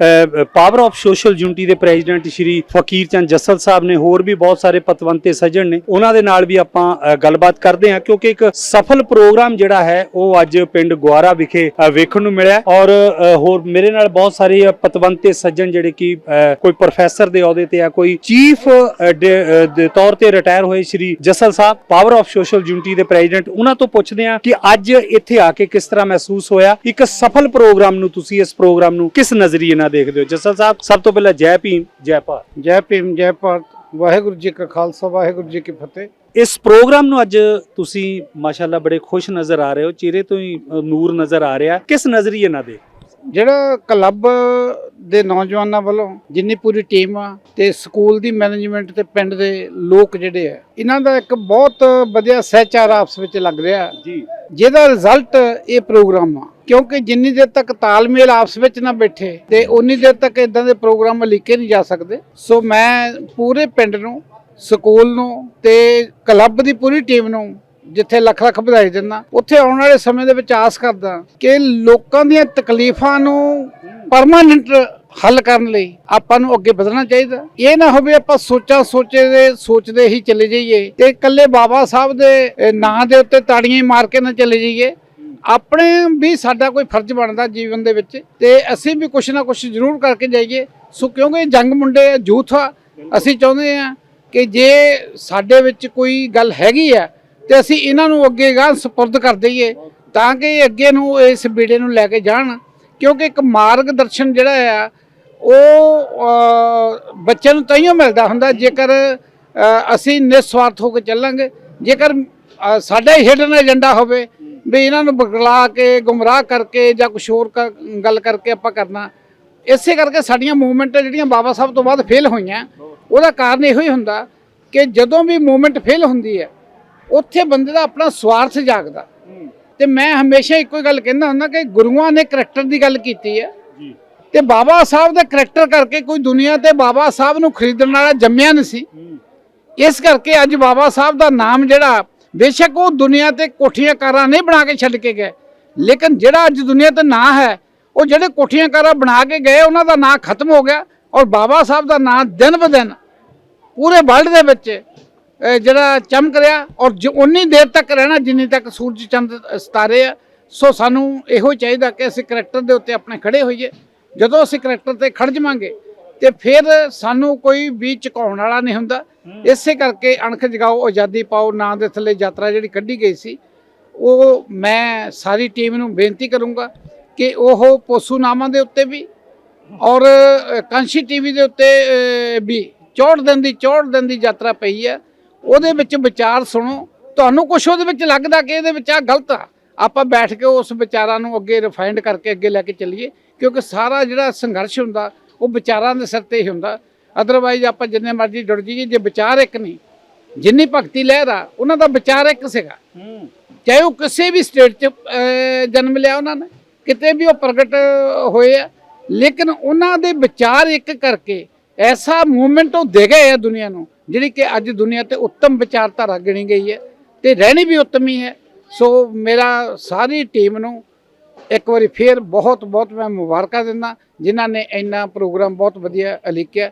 Power of social unity ਦੇ president Shri Fakir Chand Jassal ਸਾਹਿਬ ਨੇ ਹੋਰ ਵੀ ਬਹੁਤ ਸਾਰੇ ਪਤਵੰਤੇ ਸੱਜਣ ਨੇ। ਉਹਨਾਂ ਦੇ ਨਾਲ ਵੀ ਆਪਾਂ ਗੱਲਬਾਤ ਕਰਦੇ ਹਾਂ ਕਿਉਂਕਿ ਇੱਕ ਸਫਲ ਪ੍ਰੋਗਰਾਮ ਜਿਹੜਾ ਹੈ, ਉਹ ਅੱਜ ਪਿੰਡ ਗੁਆਰਾ ਵਿਖੇ ਵੇਖਣ ਨੂੰ ਮਿਲਿਆ। ਔਰ ਹੋਰ ਮੇਰੇ ਨਾਲ ਬਹੁਤ ਸਾਰੇ ਪਤਵੰਤੇ ਸੱਜਣ ਜਿਹੜੇ ਕਿ ਕੋਈ ਪ੍ਰੋਫੈਸਰ ਦੇ ਅਹੁਦੇ ਤੇ ਆ, ਕੋਈ ਚੀਫ ਦੇ ਤੌਰ ਤੇ ਰਿਟਾਇਰ ਹੋਏ Shri Jassal sahib power of social unity ਦੇ ਪ੍ਰੈਜ਼ੀਡੈਂਟ ਉਹਨਾਂ ਤੋਂ ਪੁੱਛਦੇ ਹਾਂ ਕਿ ਅੱਜ ਇੱਥੇ ਆ ਕੇ ਕਿਸ ਤਰ੍ਹਾਂ ਮਹਿਸੂਸ ਹੋਇਆ, ਇੱਕ ਸਫਲ ਪ੍ਰੋਗਰਾਮ ਨੂੰ ਤੁਸੀਂ ਇਸ ਪ੍ਰੋਗਰਾਮ ਨੂੰ ਕਿਸ ਨਜ਼ਰੀਏ ਨਾਲ ਦੇਖਦੇ ਹੋ। ਜੱਸਲ ਸਾਹਿਬ ਸਭ ਤੋਂ ਪਹਿਲਾਂ ਜੈ ਭੀਮ ਜੈ ਭਾਰਤ। ਜੈ ਭੀਮ ਜੈ ਭਾਰਤ। ਵਾਹਿਗੁਰੂ ਜੀ ਕਾ ਖਾਲਸਾ ਵਾਹਿਗੁਰੂ ਜੀ ਕੀ ਫਤਿਹ। ਇਸ ਪ੍ਰੋਗਰਾਮ ਨੂੰ ਅੱਜ ਤੁਸੀਂ ਮਾਸ਼ਾਅੱਲਾ ਬੜੇ ਖੁਸ਼ ਨਜ਼ਰ ਆ ਰਹੇ ਹੋ ਚਿਹਰੇ ਤੋਂ ਹੀ ਨੂਰ ਨਜ਼ਰ ਆ ਰਿਹਾ। ਕਿਸ ਨਜ਼ਰੀਏ ਨਾਲ ਦੇ ਜਿਹੜਾ ਕਲੱਬ ਦੇ ਨੌਜਵਾਨਾਂ ਵੱਲੋਂ ਜਿੰਨੀ ਪੂਰੀ ਟੀਮ ਆ ਤੇ ਸਕੂਲ ਦੀ ਮੈਨੇਜਮੈਂਟ ਤੇ ਪਿੰਡ ਦੇ ਲੋਕ ਜਿਹੜੇ ਆ ਇਹਨਾਂ ਦਾ ਇੱਕ ਬਹੁਤ ਵਧੀਆ ਸਹਿਚਾਰ ਆਪਸ ਵਿੱਚ ਲੱਗ ਰਿਹਾ। ਜੀ। ਜਿਹਦਾ ਰਿਜ਼ਲਟ ਇਹ ਪ੍ਰੋਗਰਾਮ ਆ। ਕਿਉਂਕਿ ਜਿੰਨੀ ਦੇਰ ਤੱਕ ਤਾਲਮੇਲ ਆਪਸ ਵਿੱਚ ਨਾ ਬੈਠੇ ਤੇ ਉਨੀ ਦੇਰ ਤੱਕ ਇਦਾਂ ਦੇ ਪ੍ਰੋਗਰਾਮ ਲਿਖੇ ਨਹੀਂ ਜਾ ਸਕਦੇ। ਸੋ ਮੈਂ ਪੂਰੇ ਪਿੰਡ ਨੂੰ, ਸਕੂਲ ਨੂੰ ਤੇ ਕਲੱਬ ਦੀ ਪੂਰੀ ਟੀਮ ਨੂੰ ਜਿੱਥੇ ਲੱਖ ਲੱਖ ਵਧਾਈ ਦਿੰਦਾ, ਉੱਥੇ ਆਉਣ ਵਾਲੇ ਸਮੇਂ ਦੇ ਵਿੱਚ ਆਸ ਕਰਦਾ ਕਿ ਲੋਕਾਂ ਦੀਆਂ ਤਕਲੀਫਾਂ ਨੂੰ ਪਰਮਾਨੈਂਟ ਹੱਲ ਕਰਨ ਲਈ ਆਪਾਂ ਨੂੰ ਅੱਗੇ ਵਧਣਾ ਚਾਹੀਦਾ। ਇਹ ਨਾ ਹੋਵੇ ਆਪਾਂ ਸੋਚਾਂ ਸੋਚੇ ਦੇ, ਸੋਚਦੇ ਹੀ ਚਲੇ ਜਾਈਏ ਤੇ ਇਕੱਲੇ ਬਾਬਾ ਸਾਹਿਬ ਦੇ ਨਾਂ ਦੇ ਉੱਤੇ ਤਾੜੀਆਂ ਹੀ ਮਾਰ ਕੇ ਨਾ ਚਲੇ ਜਾਈਏ। ਆਪਣੇ ਵੀ ਸਾਡਾ ਕੋਈ ਫਰਜ਼ ਬਣਦਾ ਜੀਵਨ ਦੇ ਵਿੱਚ ਤੇ ਅਸੀਂ ਵੀ ਕੁਛ ਨਾ ਕੁਛ ਜ਼ਰੂਰ ਕਰਕੇ ਜਾਈਏ। ਸੋ ਕਿਉਂਕਿ ਜੰਗ ਮੁੰਡੇ ਆ ਯੂਥ ਆ, ਅਸੀਂ ਚਾਹੁੰਦੇ ਆ ਕਿ ਜੇ ਸਾਡੇ ਵਿੱਚ ਕੋਈ ਗੱਲ ਹੈਗੀ ਆ ਤੇ ਅਸੀਂ ਇਹਨਾਂ ਨੂੰ ਅੱਗੇ ਗਾਂ ਸਪੁਰਦ ਕਰ ਦਈਏ ਤਾਂ ਕਿ ਅੱਗੇ ਨੂੰ ਇਸ ਬੀੜੇ ਨੂੰ ਲੈ ਕੇ ਜਾਣ। ਕਿਉਂਕਿ ਇੱਕ ਮਾਰਗ ਦਰਸ਼ਨ ਜਿਹੜਾ ਆ, ਉਹ ਬੱਚਿਆਂ ਨੂੰ ਤਾਈਓ ਮਿਲਦਾ ਹੁੰਦਾ ਜੇਕਰ ਅਸੀਂ ਨਿਸਵਾਰਥ ਹੋ ਕੇ ਚੱਲਾਂਗੇ। ਜੇਕਰ ਸਾਡਾ ਹੀ ਹਿਡਨ ਏਜੰਡਾ ਹੋਵੇ ਵੀ ਇਹਨਾਂ ਨੂੰ ਬਗਲਾ ਕੇ ਗੁੰਮਰਾਹ ਕਰਕੇ ਜਾਂ ਕੁਝ ਹੋਰ ਗੱਲ ਕਰਕੇ ਆਪਾਂ ਕਰਨਾ। ਇਸੇ ਕਰਕੇ ਸਾਡੀਆਂ ਮੂਵਮੈਂਟਾਂ ਜਿਹੜੀਆਂ ਬਾਬਾ ਸਾਹਿਬ ਤੋਂ ਬਾਅਦ ਫੇਲ ਹੋਈਆਂ ਉਹਦਾ ਕਾਰਨ ਇਹੋ ਹੀ ਹੁੰਦਾ ਕਿ ਜਦੋਂ ਵੀ ਮੂਵਮੈਂਟ ਫੇਲ ਹੁੰਦੀ ਹੈ ਉੱਥੇ ਬੰਦੇ ਦਾ ਆਪਣਾ ਸਵਾਰਥ ਜਾਗਦਾ। ਤੇ ਮੈਂ ਹਮੇਸ਼ਾ ਇੱਕੋ ਹੀ ਗੱਲ ਕਹਿੰਦਾ ਹੁੰਦਾ ਕਿ ਗੁਰੂਆਂ ਨੇ ਕਰੈਕਟਰ ਦੀ ਗੱਲ ਕੀਤੀ ਹੈ। ਤੇ ਬਾਬਾ ਸਾਹਿਬ ਦੇ ਕਰੈਕਟਰ ਕਰਕੇ ਕੋਈ ਦੁਨੀਆ ਤੇ ਬਾਬਾ ਸਾਹਿਬ ਨੂੰ ਖਰੀਦਣ ਵਾਲਾ ਜੰਮਿਆ ਨਹੀਂ ਸੀ। ਇਸ ਕਰਕੇ ਅੱਜ ਬਾਬਾ ਸਾਹਿਬ ਦਾ ਨਾਮ ਜਿਹੜਾ ਬੇਸ਼ੱਕ ਉਹ ਦੁਨੀਆ ਤੇ ਕੋਠੀਆਂ ਕਾਰਾਂ ਨਹੀਂ ਬਣਾ ਕੇ ਛੱਡ ਕੇ ਗਏ। ਲੇਕਿਨ ਜਿਹੜਾ ਅੱਜ ਦੁਨੀਆ ਤੇ ਨਾਂ ਹੈ, ਉਹ ਜਿਹੜੇ ਕੋਠੀਆਂ ਕਾਰਾਂ ਬਣਾ ਕੇ ਗਏ, ਉਹਨਾਂ ਦਾ ਨਾਂ ਖਤਮ ਹੋ ਗਿਆ ਔਰ ਬਾਬਾ ਸਾਹਿਬ ਦਾ ਨਾਂ ਦਿਨ ਬ ਦਿਨ ਪੂਰੇ ਵਰਲਡ ਦੇ ਵਿੱਚ ਜਿਹੜਾ ਚਮਕ ਰਿਹਾ ਔਰ ਜ- ਉਨੀ ਦੇਰ ਤੱਕ ਰਹਿਣਾ ਜਿੰਨੀ ਤੱਕ ਸੂਰਜ ਚੰਦ ਸਿਤਾਰੇ ਆ, ਸੋ ਸਾਨੂੰ ਇਹੋ ਹੀ ਚਾਹੀਦਾ ਕਿ ਅਸੀਂ ਕਰੈਕਟਰ ਦੇ ਉੱਤੇ ਆਪਣੇ ਖੜੇ ਹੋਈਏ। ਜਦੋਂ ਅਸੀਂ ਕਰੈਕਟਰ ਤੇ ਖੜ ਜਾਵਾਂਗੇ ਤੇ ਫਿਰ ਸਾਨੂੰ ਕੋਈ ਵੀ ਝੁਕਾਉਣ ਵਾਲਾ ਨਹੀਂ ਹੁੰਦਾ। ਇਸੇ ਕਰਕੇ ਅਣਖ ਜਗਾਓ ਆਜ਼ਾਦੀ ਪਾਓ ਨਾਂ ਦੇ ਥੱਲੇ ਯਾਤਰਾ ਜਿਹੜੀ ਕੱਢੀ ਗਈ ਸੀ ਉਹ ਮੈਂ ਸਾਰੀ ਟੀਮ ਨੂੰ ਬੇਨਤੀ ਕਰੂੰਗਾ ਕਿ ਉਹ ਪੋਸੂ ਨਾਮਾਂ ਦੇ ਉੱਤੇ ਵੀ ਔਰ ਕਾਂਸ਼ੀ ਟੀਵੀ ਦੇ ਉੱਤੇ ਵੀ 64 ਦਿਨ ਦੀ 64 ਦਿਨ ਦੀ ਯਾਤਰਾ ਪਈ ਹੈ। ਉਹਦੇ ਵਿੱਚ ਵਿਚਾਰ ਸੁਣੋ। ਤੁਹਾਨੂੰ ਕੁਝ ਉਹਦੇ ਵਿੱਚ ਲੱਗਦਾ ਕਿ ਇਹਦੇ ਵਿੱਚ ਆ ਗਲਤ ਆ। ਆਪਾਂ ਬੈਠ ਕੇ ਉਸ ਵਿਚਾਰਾਂ ਨੂੰ ਅੱਗੇ ਰਿਫਾਈਨਡ ਕਰਕੇ ਅੱਗੇ ਲੈ ਕੇ ਚੱਲੀਏ ਕਿਉਂਕਿ ਸਾਰਾ ਜਿਹੜਾ ਸੰਘਰਸ਼ ਹੁੰਦਾ ਉਹ ਵਿਚਾਰਾਂ ਦੇ ਸਿਰ ਤੇ ਹੀ ਹੁੰਦਾ। ਅਦਰਵਾਈਜ਼ ਆਪਾਂ ਜਿੰਨੇ ਮਰਜ਼ੀ ਜੁੜ ਜਾਈਏ ਜੇ ਵਿਚਾਰ ਇੱਕ ਨਹੀਂ ਜਿੰਨੀ ਭਗਤੀ ਲਹਿਰ ਆ ਉਹਨਾਂ ਦਾ ਵਿਚਾਰ ਇੱਕ ਸੀਗਾ। ਚਾਹੇ ਉਹ ਕਿਸੇ ਵੀ ਸਟੇਟ 'ਚ ਜਨਮ ਲਿਆ ਉਹਨਾਂ ਨੇ ਕਿਤੇ ਵੀ ਉਹ ਪ੍ਰਗਟ ਹੋਏ ਆ ਲੇਕਿਨ ਉਹਨਾਂ ਦੇ ਵਿਚਾਰ ਇੱਕ ਕਰਕੇ ਐਸਾ ਮੂਵਮੈਂਟ ਉਹ ਦੇ ਗਏ ਆ ਦੁਨੀਆ ਨੂੰ ਜਿਹੜੀ ਕਿ ਅੱਜ ਦੁਨੀਆ ਤੇ ਉੱਤਮ ਵਿਚਾਰਧਾਰਾ ਗਿਣੀ ਗਈ ਹੈ ਤੇ ਰਹਿਣੀ ਵੀ ਉੱਤਮ ਹੀ ਹੈ। ਸੋ ਮੇਰਾ ਸਾਰੀ ਟੀਮ ਨੂੰ ਇੱਕ ਵਾਰੀ ਫੇਰ ਬਹੁਤ ਬਹੁਤ ਮੈਂ ਮੁਬਾਰਕਾਂ ਦਿੰਦਾ, ਜਿਨ੍ਹਾਂ ਨੇ ਇੰਨਾ ਪ੍ਰੋਗਰਾਮ ਬਹੁਤ ਵਧੀਆ ਅਲੀਕਿਆ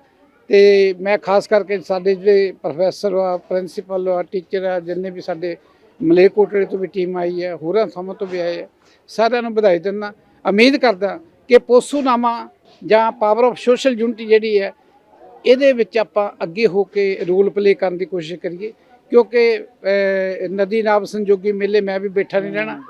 ਤੇ ਮੈਂ ਖਾਸ ਕਰਕੇ ਸਾਡੇ ਜਿਹੜੇ ਪ੍ਰੋਫੈਸਰ ਆ, ਪ੍ਰਿੰਸੀਪਲ ਆ, ਟੀਚਰ ਆ, ਜਿੰਨੇ ਵੀ ਸਾਡੇ ਮਲੇਰਕੋਟਲੇ ਤੋਂ ਵੀ ਟੀਮ ਆਈ ਹੈ, ਹੋਰਾਂ ਥਾਵਾਂ ਤੋਂ ਵੀ ਆਏ ਆ, ਸਾਰਿਆਂ ਨੂੰ ਵਧਾਈ ਦਿੰਦਾ। ਉਮੀਦ ਕਰਦਾ ਕਿ ਪੋਸੂਨਾਮਾ ਜਾਂ ਪਾਵਰ ਆਫ ਸੋਸ਼ਲ ਯੂਨਿਟੀ ਜਿਹੜੀ ਹੈ, ਇਹਦੇ ਵਿੱਚ ਆਪਾਂ ਅੱਗੇ ਹੋ ਕੇ ਰੋਲ ਪਲੇ ਕਰਨ ਦੀ ਕੋਸ਼ਿਸ਼ ਕਰੀਏ। ਕਿਉਂਕਿ ਨਦੀ ਨਾਬ ਸੰਜੋਗੀ ਮੇਲੇ ਮੈਂ ਵੀ ਬੈਠਾ ਨਹੀਂ ਰਹਿਣਾ।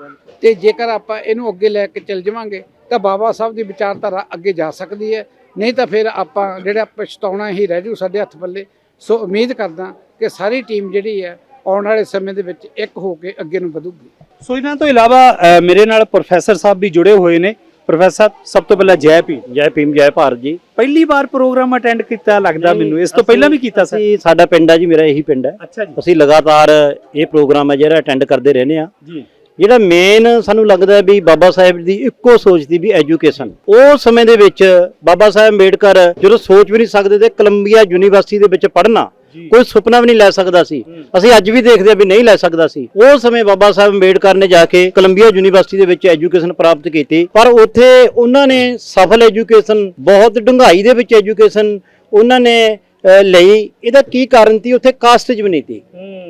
ਤੇ ਜੇਕਰ ਆਪਾਂ ਇਹਨੂੰ ਅੱਗੇ ਲੈ ਕੇ ਚੱਲ ਜਾਵਾਂਗੇ, ਤਾਂ ਬਾਬਾ ਸਾਹਿਬ ਦੀ ਵਿਚਾਰਧਾਰਾ ਅੱਗੇ ਜਾ ਸਕਦੀ ਹੈ। ਨਹੀਂ ਤਾਂ ਫਿਰ ਆਪਾਂ ਜਿਹੜਾ ਪਛਤਾਉਣਾ ਹੀ ਰਹਿ ਜੂ ਸਾਡੇ ਹੱਥ ਪੱਲੇ। ਸੋ ਉਮੀਦ ਕਰਦਾ ਕਿ ਸਾਰੀ ਟੀਮ ਜਿਹੜੀ ਹੈ, ਆਉਣ ਵਾਲੇ ਸਮੇਂ ਦੇ ਵਿੱਚ ਇੱਕ ਹੋ ਕੇ ਅੱਗੇ ਨੂੰ ਵਧੂਗੀ। ਸੋ ਇਹਨਾਂ ਤੋਂ ਇਲਾਵਾ ਮੇਰੇ ਨਾਲ ਪ੍ਰੋਫੈਸਰ ਸਾਹਿਬ ਵੀ ਜੁੜੇ ਹੋਏ ਨੇ। ਪ੍ਰੋਫੈਸਰ ਸਭ ਤੋਂ ਪਹਿਲਾਂ ਜੈ ਭੀਮ। ਜੈ ਭੀਮ ਜੈ ਭਾਰਤ ਜੀ। ਪਹਿਲੀ ਵਾਰ ਪ੍ਰੋਗਰਾਮ ਅਟੈਂਡ ਕੀਤਾ ਲੱਗਦਾ ਮੈਨੂੰ। ਇਸ ਤੋਂ ਪਹਿਲਾਂ ਵੀ ਕੀਤਾ ਸਰ। ਅਸੀਂ ਸਾਡਾ ਪਿੰਡ ਹੈ ਜੀ ਮੇਰਾ ਇਹੀ ਪਿੰਡ ਹੈ। ਅੱਛਾ ਜੀ। ਅਸੀਂ ਲਗਾਤਾਰ ਇਹ ਪ੍ਰੋਗਰਾਮ ਹੈ ਜਿਹੜਾ ਅਟੈਂਡ ਕਰਦੇ ਰਹਿੰਦੇ ਆ ਜੀ। ਜਿਹੜਾ ਮੇਨ ਸਾਨੂੰ ਲੱਗਦਾ ਵੀ ਬਾਬਾ ਸਾਹਿਬ ਦੀ ਇੱਕੋ ਸੋਚ ਦੀ ਵੀ ਐਜੂਕੇਸ਼ਨ ਉਹ ਸਮੇਂ ਦੇ ਵਿੱਚ ਬਾਬਾ ਸਾਹਿਬ ਅੰਬੇਡਕਰ ਜਦੋਂ ਸੋਚ ਵੀ ਨਹੀਂ ਸਕਦੇ ਤੇ ਕੋਲੰਬੀਆ ਯੂਨੀਵਰਸਿਟੀ ਦੇ ਵਿੱਚ ਪੜ੍ਹਨਾ। ਕੋਈ ਸੁਪਨਾ ਵੀ ਨਹੀਂ ਲੈ ਸਕਦਾ ਸੀ। ਅਸੀਂ ਅੱਜ ਵੀ ਦੇਖਦੇ ਆ ਵੀ ਨਹੀਂ ਲੈ ਸਕਦਾ ਸੀ। ਉਸ ਸਮੇਂ ਬਾਬਾ ਸਾਹਿਬ ਅੰਬੇਡਕਰ ਨੇ ਜਾ ਕੇ ਕੋਲੰਬੀਆ ਯੂਨੀਵਰਸਿਟੀ ਦੇ ਵਿੱਚ ਐਜੂਕੇਸ਼ਨ ਪ੍ਰਾਪਤ ਕੀਤੀ। ਪਰ ਉੱਥੇ ਉਹਨਾਂ ਨੇ ਸਫਲ ਐਜੂਕੇਸ਼ਨ ਬਹੁਤ ਡੂੰਘਾਈ ਦੇ ਵਿੱਚ ਐਜੂਕੇਸ਼ਨ ਉਹਨਾਂ ਨੇ ਲਈ। ਇਹਦਾ ਕੀ ਕਾਰਨ ਸੀ? ਉੱਥੇ ਕਾਸਟ ਵੀ ਨਹੀਂ ਸੀ।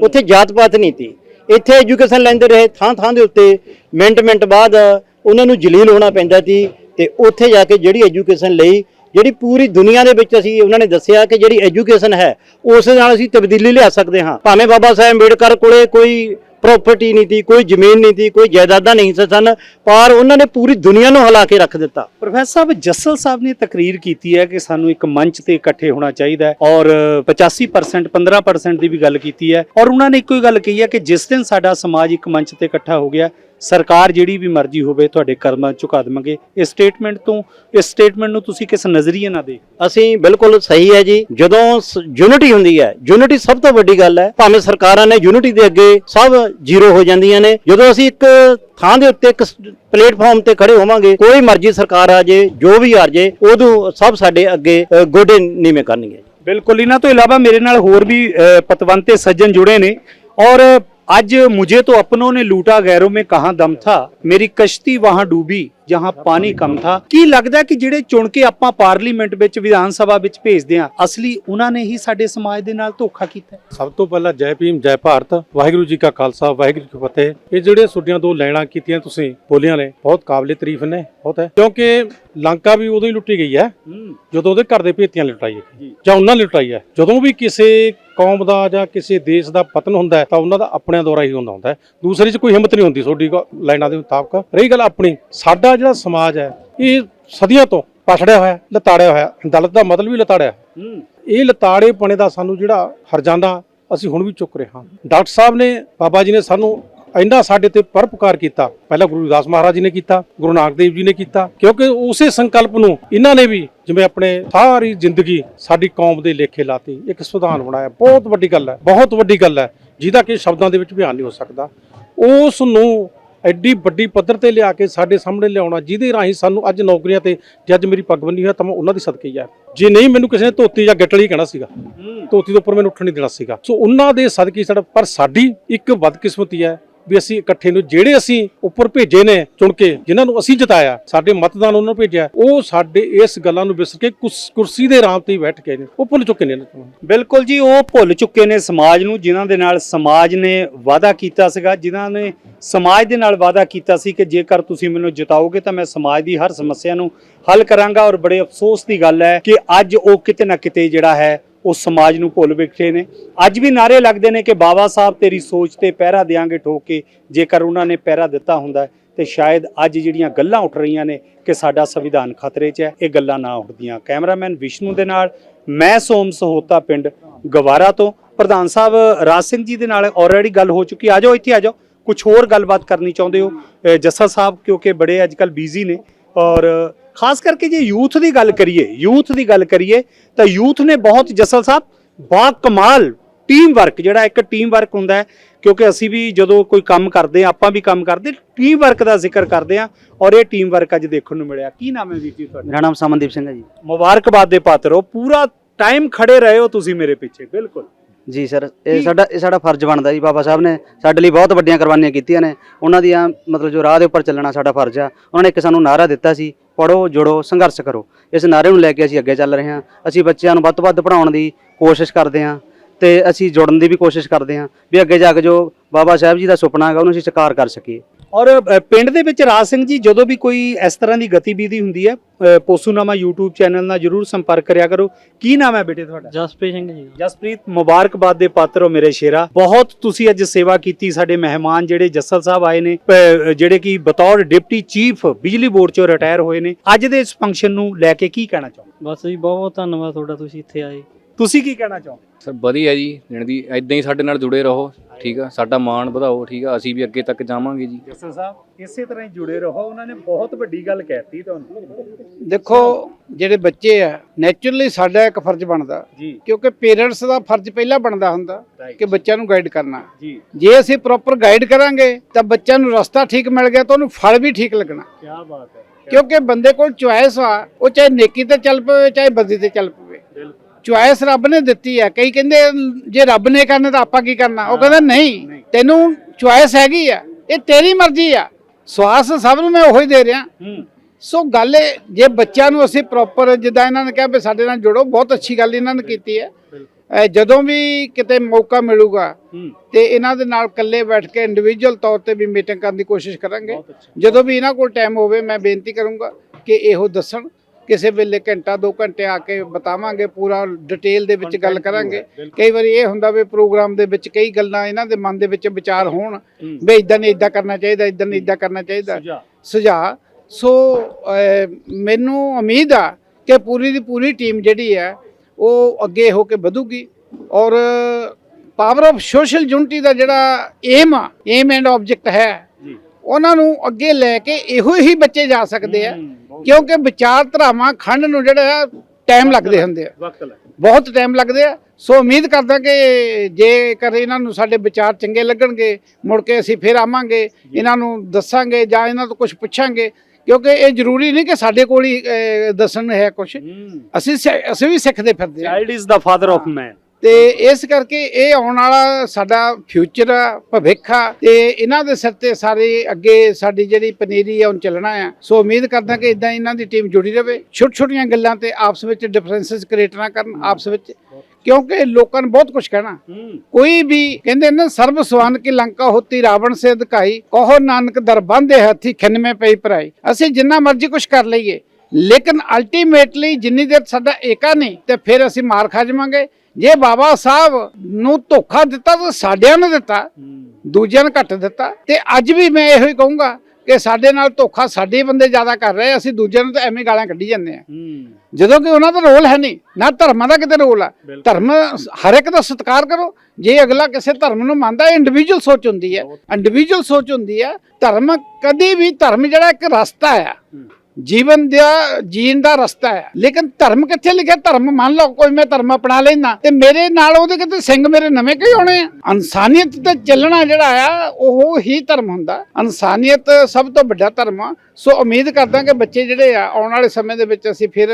ਉੱਥੇ ਜਾਤ ਪਾਤ ਨਹੀਂ ਸੀ। ਇੱਥੇ ਐਜੂਕੇਸ਼ਨ ਲੈਂਦੇ ਰਹੇ ਥਾਂ ਥਾਂ ਦੇ ਉੱਤੇ। ਮਿੰਟ ਮਿੰਟ ਬਾਅਦ ਉਹਨਾਂ ਨੂੰ ਜਲੀਲ ਹੋਣਾ ਪੈਂਦਾ ਸੀ ਤੇ ਉੱਥੇ ਜਾ ਕੇ ਜਿਹੜੀ ਐਜੂਕੇਸ਼ਨ ਲਈ ਜਿਹੜੀ ਪੂਰੀ ਦੁਨੀਆ ਦੇ ਵਿੱਚ ਅਸੀਂ ਉਹਨਾਂ ਨੇ ਦੱਸਿਆ ਕਿ ਜਿਹੜੀ ਐਜੂਕੇਸ਼ਨ ਹੈ, ਉਸ ਨਾਲ ਅਸੀਂ ਤਬਦੀਲੀ ਲਿਆ ਸਕਦੇ ਹਾਂ। ਭਾਵੇਂ ਬਾਬਾ ਸਾਹਿਬ ਅੰਬੇਡਕਰ ਕੋਲੇ ਕੋਈ ਪ੍ਰਾਪਰਟੀ ਨਹੀਂ ਸੀ, ਕੋਈ ਜ਼ਮੀਨ ਨਹੀਂ ਸੀ, ਕੋਈ ਜਾਇਦਾਦਾਂ ਨਹੀਂ ਸਨ, ਪਰ ਉਹਨਾਂ ਨੇ ਪੂਰੀ ਦੁਨੀਆ ਨੂੰ ਹਿਲਾ ਕੇ ਰੱਖ ਦਿੱਤਾ। ਪ੍ਰੋਫੈਸਰ ਸਾਹਿਬ, ਜੱਸਲ ਸਾਹਿਬ ਨੇ ਤਕਰੀਰ ਕੀਤੀ ਹੈ ਕਿ ਸਾਨੂੰ ਇੱਕ ਮੰਚ ਤੇ ਇਕੱਠੇ ਹੋਣਾ ਚਾਹੀਦਾ ਹੈ ਔਰ 85% 15% ਦੀ ਵੀ ਗੱਲ ਕੀਤੀ ਹੈ। ਔਰ ਉਹਨਾਂ ਨੇ ਇੱਕੋ ਹੀ ਗੱਲ ਕਹੀ ਹੈ ਕਿ ਜਿਸ ਦਿਨ ਸਾਡਾ ਸਮਾਜ ਇੱਕ ਮੰਚ ਤੇ ਇਕੱਠਾ ਹੋ ਗਿਆ ਸਰਕਾਰ ਜਿਹੜੀ ਵੀ ਮਰਜ਼ੀ ਹੋਵੇ ਤੁਹਾਡੇ ਕਰਮਾਂ ਝੁਕਾ ਦੇਵਾਂਗੇ ਇਸ ਸਟੇਟਮੈਂਟ ਤੋਂ ਇਸ ਸਟੇਟਮੈਂਟ ਨੂੰ ਤੁਸੀਂ ਕਿਸ ਨਜ਼ਰੀਏ ਨਾਲ ਦੇਖ? ਅਸੀਂ ਬਿਲਕੁਲ ਸਹੀ ਹੈ ਜੀ। ਜਦੋਂ ਯੂਨਿਟੀ ਹੁੰਦੀ ਹੈ ਯੂਨਿਟੀ ਸਭ ਤੋਂ ਵੱਡੀ ਗੱਲ ਹੈ। ਭਾਵੇਂ ਸਰਕਾਰਾਂ ਨੇ ਯੂਨਿਟੀ ਦੇ ਅੱਗੇ ਸਭ ਜ਼ੀਰੋ ਹੋ ਜਾਂਦੀਆਂ ਨੇ ਜਦੋਂ ਅਸੀਂ ਇੱਕ ਥਾਂ ਦੇ ਉੱਤੇ ਇੱਕ ਪਲੇਟਫਾਰਮ ਤੇ ਖੜੇ ਹੋਵਾਂਗੇ ਕੋਈ ਮਰਜ਼ੀ ਸਰਕਾਰ ਆ ਜੇ ਜੋ ਵੀ ਆ ਜੇ ਉਦੋਂ ਸਭ ਸਾਡੇ ਅੱਗੇ ਗੋਡੇ ਨੀਵੇਂ ਕਰਨਗੇ। ਬਿਲਕੁਲ ਇਹਨਾਂ ਤੋਂ ਇਲਾਵਾ ਮੇਰੇ ਨਾਲ ਹੋਰ ਵੀ ਪਤਵੰਤੇ ਸੱਜਣ ਜੁੜੇ ਨੇ ਔਰ आज मुझे तो अपनों ने लूटा गैरों में कहा दम था मेरी कश्ती वहां डूबी ਜਹਾਂ ਪਾਣੀ ਕਮ ਥਾ। ਕੀ ਲੱਗਦਾ ਕਿ ਜਿਹੜੇ ਚੁਣ ਕੇ ਆਪਾਂ ਪਾਰਲੀਮੈਂਟ ਵਿੱਚ ਵਿਧਾਨ ਸਭਾ ਵਿੱਚ ਭੇਜਦੇ ਆ ਅਸਲੀ ਉਹਨਾਂ ਨੇ ਹੀ ਸਾਡੇ ਸਮਾਜ ਦੇ ਨਾਲ ਧੋਖਾ ਕੀਤਾ। ਸਭ ਤੋਂ ਪਹਿਲਾਂ ਜੈ ਭੀਮ ਜੈ ਭਾਰਤ ਵਾਹਿਗੁਰੂ ਜੀ ਕਾ ਖਾਲਸਾ ਵਾਹਿਗੁਰੂ ਜੀ ਕੀ ਫਤਿਹ। ਇਹ ਜਿਹੜੇ ਛੁੱਟੀਆਂ ਦੋ ਲੈਣਾ ਕੀਤੀਆਂ ਤੁਸੀਂ ਬੋਲੀਆਂ ਨੇ ਬਹੁਤ ਕਾਬਲੇ ਤਾਰੀਫ ਨੇ ਬਹੁਤ ਹੈ। ਕਿਉਂਕਿ ਲੰਕਾ ਵੀ ਉਦੋਂ ਹੀ ਲੁੱਟੀ ਗਈ ਹੈ ਜਦੋਂ ਉਹਦੇ ਘਰ ਦੇ ਭੇਤੀਆਂ ਲੁਟਾਈ ਹੈ। ਜਾਂ। ਉਹਨਾਂ ਨੇ ਲੁਟਾਈ ਹੈ। ਜਦੋਂ ਵੀ ਕਿਸੇ ਕੌਮ ਦਾ ਜਾਂ ਕਿਸੇ ਦੇਸ਼ ਦਾ ਪਤਨ ਹੁੰਦਾ ਹੈ ਤਾਂ ਉਹਨਾਂ ਦਾ ਆਪਣਿਆਂ ਦੁਆਰਾ ਹੀ ਹੁੰਦਾ ਹੁੰਦਾ ਹੈ। ਦੂਸਰੇ 'ਚ ਕੋਈ ਹਿੰਮਤ ਨਹੀਂ ਹੁੰਦੀ ਤੁਹਾਡੀ ਲਾਈਨਾਂ ਦੇ ਮੁਤਾਬਕ। ਰਹੀ ਗੱਲ ਆਪਣੀ ਸਾਡਾ ਜਿਹੜਾ ਸਮਾਜ ਹੈ ਇਹ ਸਦੀਆਂ ਤੋਂ ਪਛੜਿਆ ਹੋਇਆ ਲਤਾੜਿਆ ਹੋਇਆ। ਦਲਿਤ ਦਾ ਮਤਲਬ ਵੀ ਲਤਾੜਿਆ। ਇਹ ਲਤਾੜੇਪਣੇ ਦਾ ਸਾਨੂੰ ਜਿਹੜਾ ਹਰਜਾਨਾ ਅਸੀਂ ਹੁਣ ਵੀ ਚੁੱਕ ਰਹੇ ਹਾਂ। ਡਾਕਟਰ ਸਾਹਿਬ ਨੇ ਬਾਬਾ ਜੀ ਨੇ ਸਾਨੂੰ ਇੰਨਾ ਸਾਡੇ ਤੇ ਪਰਪਕਾਰ ਕੀਤਾ। ਪਹਿਲਾਂ ਗੁਰੂ ਰਵਿਦਾਸ ਮਹਾਰਾਜ ਜੀ ਨੇ ਕੀਤਾ ਗੁਰੂ ਨਾਨਕ ਦੇਵ ਜੀ ਨੇ ਕੀਤਾ। ਕਿਉਂਕਿ ਉਸੇ ਸੰਕਲਪ ਨੂੰ ਇਹਨਾਂ ਨੇ ਵੀ ਜਿਵੇਂ ਆਪਣੇ ਸਾਰੀ ਜ਼ਿੰਦਗੀ ਸਾਡੀ ਕੌਮ ਦੇ ਲੇਖੇ ਲਾਤੀ। ਇੱਕ ਸੰਵਿਧਾਨ ਬਣਾਇਆ। ਬਹੁਤ ਵੱਡੀ ਗੱਲ ਹੈ ਬਹੁਤ ਵੱਡੀ ਗੱਲ ਹੈ। ਜਿਹਦਾ ਕਿ ਸ਼ਬਦਾਂ ਦੇ ਵਿੱਚ ਬਿਆਨ ਨਹੀਂ ਹੋ ਸਕਦਾ। ਉਸ ਨੂੰ ਐਡੀ ਵੱਡੀ ਪੱਧਰ ਤੇ ਲਿਆ ਕੇ ਸਾਡੇ ਸਾਹਮਣੇ ਲਿਆਉਣਾ ਜਿਹਦੇ ਰਾਹੀਂ ਸਾਨੂੰ ਅੱਜ ਨੌਕਰੀਆਂ ਤੇ ਜੇ ਅੱਜ ਮੇਰੀ ਪੱਗ ਬੰਨੀ ਹੋਇਆ ਤਾਂ ਮੈਂ ਉਹਨਾਂ ਦੀ ਸਦਕੇ ਹੀ ਆ। ਜੇ ਨਹੀਂ ਮੈਨੂੰ ਕਿਸੇ ਨੇ ਧੋਤੀ ਜਾਂ ਗੱਟਲੀ ਕਹਿਣਾ ਸੀਗਾ ਧੋਤੀ ਦੇ ਉੱਪਰ ਮੈਨੂੰ ਉੱਠਣ ਨਹੀਂ ਦੇਣਾ ਸੀਗਾ। ਸੋ ਉਹਨਾਂ ਦੇ ਸਦਕੇ ਸਾਡਾ ਪਰ ਸਾਡੀ ਇੱਕ ਬਦਕਿਸਮਤੀ ਹੈ ਵੀ ਅਸੀਂ ਇਕੱਠੇ ਨੂੰ ਜਿਹੜੇ ਅਸੀਂ ਉੱਪਰ ਭੇਜੇ ਨੇ ਚੁਣ ਕੇ, ਜਿਨ੍ਹਾਂ ਨੂੰ ਅਸੀਂ ਜਿਤਾਇਆ, ਸਾਡੇ ਮਤਦਾਨ ਉਹਨਾਂ ਨੂੰ ਭੇਜਿਆ, ਉਹ ਸਾਡੇ ਇਸ ਗੱਲਾਂ ਨੂੰ ਵਿਸਰ ਕੇ ਕੁਰਸੀ ਦੇ ਆਰਾਮ ਤੇ ਬੈਠ ਕੇ ਨੇ, ਉਹ ਭੁੱਲ ਚੁੱਕੇ ਨੇ ਬਿਲਕੁਲ ਜੀ, ਉਹ ਭੁੱਲ ਚੁੱਕੇ ਨੇ ਸਮਾਜ ਨੂੰ, ਜਿਨ੍ਹਾਂ ਦੇ ਨਾਲ ਸਮਾਜ ਨੇ ਵਾਅਦਾ ਕੀਤਾ ਸੀਗਾ, ਜਿਨ੍ਹਾਂ ਨੇ ਸਮਾਜ ਦੇ ਨਾਲ ਵਾਅਦਾ ਕੀਤਾ ਸੀ ਕਿ ਜੇਕਰ ਤੁਸੀਂ ਮੈਨੂੰ ਜਿਤਾਓਗੇ ਤਾਂ ਮੈਂ ਸਮਾਜ ਦੀ ਹਰ ਸਮੱਸਿਆ ਨੂੰ ਹੱਲ ਕਰਾਂਗਾ ਔਰ ਬੜੇ ਅਫਸੋਸ ਦੀ ਗੱਲ ਹੈ ਕਿ ਅੱਜ ਉਹ ਕਿਤੇ ਨਾ ਕਿਤੇ ਜਿਹੜਾ ਹੈ ਉਹ ਸਮਾਜ ਨੂੰ ਭੁੱਲ ਬੈਠੇ ਨੇ। ਅੱਜ ਵੀ ਨਾਰੇ ਲੱਗਦੇ ਨੇ ਕਿ ਬਾਬਾ ਸਾਹਿਬ ਤੇਰੀ ਸੋਚ ਤੇ ਪਹਿਰਾ ਦੇਾਂਗੇ ਠੋਕ ਕੇ ਜੇਕਰ ਉਹਨਾਂ ਨੇ ਪਹਿਰਾ ਦਿੱਤਾ ਹੁੰਦਾ ਹੈ, ਤੇ ਸ਼ਾਇਦ ਅੱਜ ਜਿਹੜੀਆਂ ਗੱਲਾਂ ਉੱਠ ਰਹੀਆਂ ਨੇ ਕਿ ਸਾਡਾ ਸੰਵਿਧਾਨ ਖਤਰੇ 'ਚ ਹੈ ਇਹ ਗੱਲਾਂ ਨਾ ਉੱਠਦੀਆਂ। ਕੈਮਰਾਮੈਨ ਵਿਸ਼ਨੂੰ ਦੇ ਨਾਲ ਮੈਂ ਸੋਮ ਸਹੋਤਾ ਪਿੰਡ ਗਵਾਰਾ ਤੋਂ। ਪ੍ਰਧਾਨ ਸਾਹਿਬ ਰਾਜ ਸਿੰਘ ਜੀ ਦੇ ਨਾਲ ਆਲਰੇਡੀ ਗੱਲ ਹੋ ਚੁੱਕੀ ਆ ਜਾਓ ਇੱਥੇ ਆ ਜਾਓ। ਕੁਝ ਹੋਰ ਗੱਲਬਾਤ ਕਰਨੀ ਚਾਹੁੰਦੇ ਹੋ? ਜੱਸਾ ਸਾਹਿਬ ਕਿਉਂਕਿ ਬੜੇ ਅੱਜ ਕੱਲ ਬਿਜ਼ੀ ਨੇ। ਔਰ ਖਾਸ ਕਰਕੇ ਜੇ ਯੂਥ ਦੀ ਗੱਲ ਕਰੀਏ ਯੂਥ ਦੀ ਗੱਲ ਕਰੀਏ ਤਾਂ ਯੂਥ ਨੇ ਬਹੁਤ ਜੱਸਲ ਸਾਹਿਬ ਬਾ ਕਮਾਲ ਟੀਮ ਵਰਕ ਜਿਹੜਾ ਇੱਕ ਟੀਮ ਵਰਕ ਹੁੰਦਾ ਹੈ ਕਿਉਂਕਿ ਅਸੀਂ ਵੀ ਜਦੋਂ ਕੋਈ ਕੰਮ ਕਰਦੇ ਹਾਂ ਆਪਾਂ ਵੀ ਕੰਮ ਕਰਦੇ ਟੀਮ ਵਰਕ ਦਾ ਜ਼ਿਕਰ ਕਰਦੇ ਹਾਂ ਔਰ ਇਹ ਟੀਮ ਵਰਕ ਅੱਜ ਦੇਖਣ ਨੂੰ ਮਿਲਿਆ। ਕੀ ਨਾਮ ਹੈ ਵੀਰ ਜੀ ਤੁਹਾਡਾ? ਮੇਰਾ ਨਾਮ ਸਮਨਦੀਪ ਸਿੰਘ ਹੈ ਜੀ। ਮੁਬਾਰਕਬਾਦ ਦੇ ਪਾਤਰ ਹੋ ਪੂਰਾ ਟਾਈਮ ਖੜੇ ਰਹੇ ਹੋ ਤੁਸੀਂ ਮੇਰੇ ਪਿੱਛੇ ਬਿਲਕੁਲ। ਜੀ ਸਰ ਇਹ ਸਾਡਾ ਇਹ ਸਾਡਾ ਫਰਜ਼ ਬਣਦਾ ਜੀ ਬਾਬਾ ਸਾਹਿਬ ਨੇ ਸਾਡੇ ਲਈ ਬਹੁਤ ਵੱਡੀਆਂ ਕੁਰਬਾਨੀਆਂ ਕੀਤੀਆਂ ਨੇ। ਉਹਨਾਂ ਦੀਆਂ ਮਤਲਬ ਜੋ ਰਾਹ ਦੇ ਉੱਪਰ ਚੱਲਣਾ ਸਾਡਾ ਫਰਜ਼ ਆ। ਉਹਨਾਂ ਨੇ ਇੱਕ ਸਾਨੂੰ ਨਾਰਾ ਦਿੱਤਾ ਸੀ ਪੜੋ ਜੁੜੋ, ਸੰਘਰਸ਼ ਕਰੋ। ਇਸ ਨਾਰੇ ਨੂੰ ਲੈ ਕੇ ਅਸੀਂ ਅੱਗੇ ਚੱਲ ਰਹੇ ਹਾਂ। ਅਸੀਂ ਬੱਚਿਆਂ ਨੂੰ ਵੱਧ ਤੋਂ ਵੱਧ ਪੜਾਉਣ ਦੀ ਕੋਸ਼ਿਸ਼ ਕਰਦੇ ਹਾਂ ਤੇ ਅਸੀਂ ਜੁੜਨ ਦੀ ਵੀ ਕੋਸ਼ਿਸ਼ ਕਰਦੇ ਹਾਂ ਵੀ ਅੱਗੇ ਜਾ ਕੇ ਜੋ ਬਾਬਾ ਸਾਹਿਬ ਜੀ ਦਾ ਸੁਪਨਾ ਹੈਗਾ, ਉਹਨੂੰ ਅਸੀਂ ਸਾਕਾਰ ਕਰ ਸਕੀਏ। ਔਰ ਪਿੰਡ ਦੇ ਵਿੱਚ ਰਾਜ ਸਿੰਘ ਜੀ ਜਦੋਂ ਵੀ ਕੋਈ ਇਸ ਤਰ੍ਹਾਂ ਦੀ ਗਤੀਵਿਧੀ ਹੁੰਦੀ ਹੈ ਪੋਸੂਨਾਮਾ YouTube ਚੈਨਲ ਨਾਲ ਜਰੂਰ ਸੰਪਰਕ ਕਰਿਆ ਕਰੋ। ਕੀ ਨਾਮ ਹੈ ਬੇਟੇ ਤੁਹਾਡਾ? ਜਸਪ੍ਰੀਤ ਸਿੰਘ ਜੀ। ਜਸਪ੍ਰੀਤ ਮੁਬਾਰਕਬਾਦ ਦੇ ਪਾਤਰ ਹੋ ਮੇਰੇ ਸ਼ੇਰਾ। ਬਹੁਤ ਤੁਸੀਂ ਅੱਜ ਸੇਵਾ ਕੀਤੀ ਸਾਡੇ ਮਹਿਮਾਨ ਜਿਹੜੇ ਜੱਸਲ ਸਾਹਿਬ ਆਏ ਨੇ ਜਿਹੜੇ ਕਿ ਬਤੌਰ ਡਿਪਟੀ ਚੀਫ ਬਿਜਲੀ ਬੋਰਡ ਚੋਂ ਰਿਟਾਇਰ ਹੋਏ ਨੇ। ਅੱਜ ਦੇ ਇਸ ਫੰਕਸ਼ਨ ਨੂੰ ਲੈ ਕੇ ਕੀ ਕਹਿਣਾ ਚਾਹੋ ਬਸ ਜੀ ਬਹੁਤ ਬਹੁਤ ਧੰਨਵਾਦ ਤੁਹਾਡਾ ਤੁਸੀਂ ਇੱਥੇ ਆਏ। ਤੁਸੀਂ ਕੀ ਕਹਿਣਾ ਚਾਹੋ ਸਰ ਵਧੀਆ ਜੀ ਜਾਣੀ ਦੀ ਇਦਾਂ ਹੀ ਸਾਡੇ ਨਾਲ ਜੁੜੇ ਰਹੋ। ਠੀਕ ਆ? ਸਾਡਾ ਮਾਣ ਵਧਾਓ ਠੀਕ ਆ? ਅਸੀਂ ਵੀ ਅੱਗੇ ਤੱਕ ਜਾਵਾਂਗੇ ਜੀ। ਜੱਸਲ ਸਾਹਿਬ ਇਸੇ ਤਰ੍ਹਾਂ ਹੀ ਜੁੜੇ ਰਹੋ। ਉਹਨਾਂ ਨੇ ਬਹੁਤ ਵੱਡੀ ਗੱਲ ਕਹਿਤੀ ਤੁਹਾਨੂੰ। ਦੇਖੋ ਜਿਹੜੇ ਬੱਚੇ ਆ ਨੇਚਰਲੀ ਸਾਡਾ ਇੱਕ ਫਰਜ਼ ਬਣਦਾ। ਜੀ। ਕਿਉਂਕਿ ਪੇਰੈਂਟਸ ਦਾ ਫਰਜ਼ ਪਹਿਲਾਂ ਬਣਦਾ ਹੁੰਦਾ ਕਿ ਬੱਚਿਆਂ ਨੂੰ ਗਾਈਡ ਕਰਨਾ। ਜੀ। ਜੇ ਅਸੀਂ ਪ੍ਰੋਪਰ ਗਾਈਡ ਕਰਾਂਗੇ ਤਾਂ ਬੱਚਿਆਂ ਨੂੰ ਰਸਤਾ ਠੀਕ ਮਿਲ ਗਿਆ ਤਾਂ ਉਹਨੂੰ ਫਲ ਵੀ ਠੀਕ ਲੱਗਣਾ। ਕੀ ਬਾਤ ਹੈ। ਕਿਉਂਕਿ ਬੰਦੇ ਕੋਲ ਚੁਆਇਸ ਆ ਉਹ ਚਾਹੇ ਨੇਕੀ ਤੇ ਚੱਲ ਪਵੇ ਚਾਹੇ ਬਦੀ ਤੇ ਚੱਲ ਪਵੇ। ਚੁਆਇਸ ਰੱਬ ਨੇ ਦਿੱਤੀ ਹੈ। ਕਈ ਕਹਿੰਦੇ ਜੇ ਰੱਬ ਨੇ ਕਰਨਾ ਤਾਂ ਆਪਾਂ ਕੀ ਕਰਨਾ? ਉਹ ਕਹਿੰਦਾ ਨਹੀਂ ਤੈਨੂੰ ਚੁਆਇਸ ਹੈਗੀ ਆ। ਇਹ ਤੇਰੀ ਮਰਜ਼ੀ ਆ। ਸਵਾਸ ਸਭ ਨੂੰ ਮੈਂ ਉਹੀ ਦੇ ਰਿਹਾ। ਸੋ ਗੱਲ ਇਹ ਜੇ ਬੱਚਿਆਂ ਨੂੰ ਅਸੀਂ ਪ੍ਰੋਪਰ ਜਿੱਦਾਂ ਇਹਨਾਂ ਨੇ ਕਿਹਾ ਵੀ ਸਾਡੇ ਨਾਲ ਜੁੜੋ ਬਹੁਤ ਅੱਛੀ ਗੱਲ ਇਹਨਾਂ ਨੇ ਕੀਤੀ ਹੈ। ਜਦੋਂ ਵੀ ਕਿਤੇ ਮੌਕਾ ਮਿਲੂਗਾ ਤੇ ਇਹਨਾਂ ਦੇ ਨਾਲ ਇਕੱਲੇ ਬੈਠ ਕੇ ਇੰਡੀਵਿਜੂਅਲ ਤੌਰ ਤੇ ਵੀ ਮੀਟਿੰਗ ਕਰਨ ਦੀ ਕੋਸ਼ਿਸ਼ ਕਰਾਂਗੇ। ਜਦੋਂ ਵੀ ਇਹਨਾਂ ਕੋਲ ਟਾਈਮ ਹੋਵੇ ਮੈਂ ਬੇਨਤੀ ਕਰੂੰਗਾ ਕਿ ਇਹੋ ਦੱਸਣ। ਕਿਸੇ ਵੇਲੇ ਘੰਟਾ 2 ਘੰਟੇ ਆ ਕੇ ਬਤਾਵਾਂਗੇ ਪੂਰਾ ਡਿਟੇਲ ਦੇ ਵਿੱਚ ਗੱਲ ਕਰਾਂਗੇ। ਕਈ ਵਾਰੀ ਇਹ ਹੁੰਦਾ ਵੀ ਪ੍ਰੋਗਰਾਮ ਦੇ ਵਿੱਚ ਕਈ ਗੱਲਾਂ ਇਹਨਾਂ ਦੇ ਮਨ ਦੇ ਵਿੱਚ ਵਿਚਾਰ ਹੋਣ ਵੀ ਇਦਾਂ ਨਹੀਂ ਇਦਾਂ ਕਰਨਾ ਚਾਹੀਦਾ ਇਦਾਂ ਨਹੀਂ ਇਦਾਂ ਕਰਨਾ ਚਾਹੀਦਾ। ਸੁਝਾਅ। ਸੋ ਮੈਨੂੰ ਉਮੀਦ ਆ ਕਿ ਪੂਰੀ ਦੀ ਪੂਰੀ ਟੀਮ ਜਿਹੜੀ ਹੈ ਉਹ ਅੱਗੇ ਹੋ ਕੇ ਵਧੂਗੀ। ਔਰ ਪਾਵਰ ਆਫ ਸੋਸ਼ਲ ਯੂਨਿਟੀ ਦਾ ਜਿਹੜਾ ਏਮ ਆ ਏਮ ਐਂਡ ਆਬਜੈਕਟ ਹੈ ਉਹਨਾਂ ਨੂੰ ਅੱਗੇ ਲੈ ਕੇ ਇਹੋ ਹੀ ਬੱਚੇ ਜਾ ਸਕਦੇ ਆ। ਕਿਉਂਕਿ ਵਿਚਾਰ ਧਰਾਵਾਂ ਖੰਡ ਨੂੰ ਜਿਹੜਾ ਟਾਈਮ ਲੱਗਦੇ ਹੁੰਦੇ ਆ। ਬਹੁਤ ਟਾਈਮ ਲੱਗਦੇ ਆ। ਸੋ ਉਮੀਦ ਕਰਦਾ ਕਿ ਜੇਕਰ ਇਹਨਾਂ ਨੂੰ ਸਾਡੇ ਵਿਚਾਰ ਚੰਗੇ ਲੱਗਣਗੇ ਮੁੜ ਕੇ ਅਸੀਂ ਫਿਰ ਆਵਾਂਗੇ ਇਹਨਾਂ ਨੂੰ ਦੱਸਾਂਗੇ ਜਾਂ ਇਹਨਾਂ ਤੋਂ ਕੁਝ ਪੁੱਛਾਂਗੇ ਕਿਉਂਕਿ ਇਹ ਜ਼ਰੂਰੀ ਨਹੀਂ ਕਿ ਸਾਡੇ ਕੋਲ ਹੀ ਦੱਸਣ ਹੈ ਕੁਝ ਅਸੀਂ ਅਸੀਂ ਵੀ ਸਿੱਖਦੇ ਫਿਰਦੇ ਹਾਂ child is the father of man ਤੇ ਇਸ ਕਰਕੇ ਇਹ ਆਉਣ ਵਾਲਾ ਸਾਡਾ ਫਿਊਚਰ ਆ ਭਵਿੱਖ ਆ ਤੇ ਇਹਨਾਂ ਦੇ ਸਿਰ ਤੇ ਸਾਰੇ ਅੱਗੇ ਸਾਡੀ ਜਿਹੜੀ ਪਨੀਰੀ ਆ ਉਹ ਚੱਲਣਾ ਆ। ਸੋ ਉਮੀਦ ਕਰਦਾ ਕਿ ਇਦਾਂ ਇਹਨਾਂ ਦੀ ਟੀਮ ਜੁੜੀ ਰਵੇ ਛੋਟੀ ਛੋਟੀਆਂ ਗੱਲਾਂ ਤੇ ਆਪਸ ਵਿੱਚ ਡਿਫਰੈਂਸਸ ਕ੍ਰੀਏਟ ਨਾ ਕਰਨ ਆਪਸ ਵਿੱਚ ਕਿਉਂਕਿ ਲੋਕਾਂ ਨੇ ਬਹੁਤ ਕੁਝ ਕਹਿਣਾ। ਕੋਈ ਵੀ ਕਹਿੰਦੇ ਨੇ ਸਰਬ ਸਵਨ ਕੀ ਲੰਕਾ ਹੋਤੀ ਰਾਵਣ ਸੇ ਅਧਿਕਾਈ ਕਹੋ ਨਾਨਕ ਦਰਬੰਦੇ ਹੱਥੀ ਖਿੰਨ ਮੇ ਪਈ ਭਰਾਈ। ਅਸੀਂ ਜਿੰਨਾ ਮਰਜ਼ੀ ਕੁਝ ਕਰ ਲਈਏ ਲੇਕਿਨ ਅਲਟੀਮੇਟਲੀ ਜਿੰਨੀ ਦੇਰ ਸਾਡਾ ਏਕਾ ਨਹੀਂ ਤੇ ਫਿਰ ਅਸੀਂ ਮਾਰ ਖਾ ਜਾਵਾਂਗੇ। ਜੇ ਬਾਬਾ ਸਾਹਿਬ ਨੂੰ ਧੋਖਾ ਦਿੱਤਾ ਤਾਂ ਸਾਡਿਆਂ ਨੇ ਦਿੱਤਾ ਦੂਜਿਆਂ ਨੇ ਘੱਟ ਦਿੱਤਾ। ਤੇ ਅੱਜ ਵੀ ਮੈਂ ਇਹੋ ਹੀ ਕਹੂੰਗਾ ਕਿ ਸਾਡੇ ਨਾਲ ਧੋਖਾ ਸਾਡੇ ਬੰਦੇ ਜ਼ਿਆਦਾ ਕਰ ਰਹੇ ਅਸੀਂ ਦੂਜਿਆਂ ਨੂੰ ਤਾਂ ਐਵੇਂ ਗਾਲਾਂ ਕੱਢੀ ਜਾਂਦੇ ਆ। ਜਦੋਂ ਕਿ ਉਹਨਾਂ ਦਾ ਰੋਲ ਹੈ ਨਹੀਂ ਨਾ ਧਰਮਾਂ ਦਾ ਕਿਤੇ ਰੋਲ ਆ। ਧਰਮ ਹਰ ਇੱਕ ਦਾ ਸਤਿਕਾਰ ਕਰੋ। ਜੇ ਅਗਲਾ ਕਿਸੇ ਧਰਮ ਨੂੰ ਮੰਨਦਾ ਹੈ ਇੰਡੀਵਿਜੂਅਲ ਸੋਚ ਹੁੰਦੀ ਹੈ। ਇੰਡੀਵਿਜੂਅਲ ਸੋਚ ਹੁੰਦੀ ਹੈ। ਧਰਮ ਕਦੀ ਵੀ ਧਰਮ ਜਿਹੜਾ ਇੱਕ ਰਸਤਾ ਆ ਜੀਵਨ ਦਾ ਜੀਣ ਦਾ ਰਸਤਾ ਹੈ। ਲੇਕਿਨ ਧਰਮ ਕਿੱਥੇ ਲਿਖਿਆ? ਧਰਮ ਮੰਨ ਲਓ, ਕੋਈ ਮੈਂ ਧਰਮ ਅਪਣਾ ਲੈਣਾ ਤੇ ਮੇਰੇ ਨਾਲ ਉਹਦੇ ਕਿਤੇ ਸਿੰਘ ਮੇਰੇ ਨਵੇਂ ਕਈ ਆਉਣੇ ਆ? ਇਨਸਾਨੀਅਤ ਤੇ ਚੱਲਣਾ ਜਿਹੜਾ ਆ, ਉਹ ਹੀ ਧਰਮ ਹੁੰਦਾ। ਇਨਸਾਨੀਅਤ ਸਭ ਤੋਂ ਵੱਡਾ ਧਰਮ ਆ। ਸੋ ਉਮੀਦ ਕਰਦਾ ਕਿ ਬੱਚੇ ਜਿਹੜੇ ਆ, ਆਉਣ ਵਾਲੇ ਸਮੇਂ ਦੇ ਵਿੱਚ ਅਸੀਂ ਫਿਰ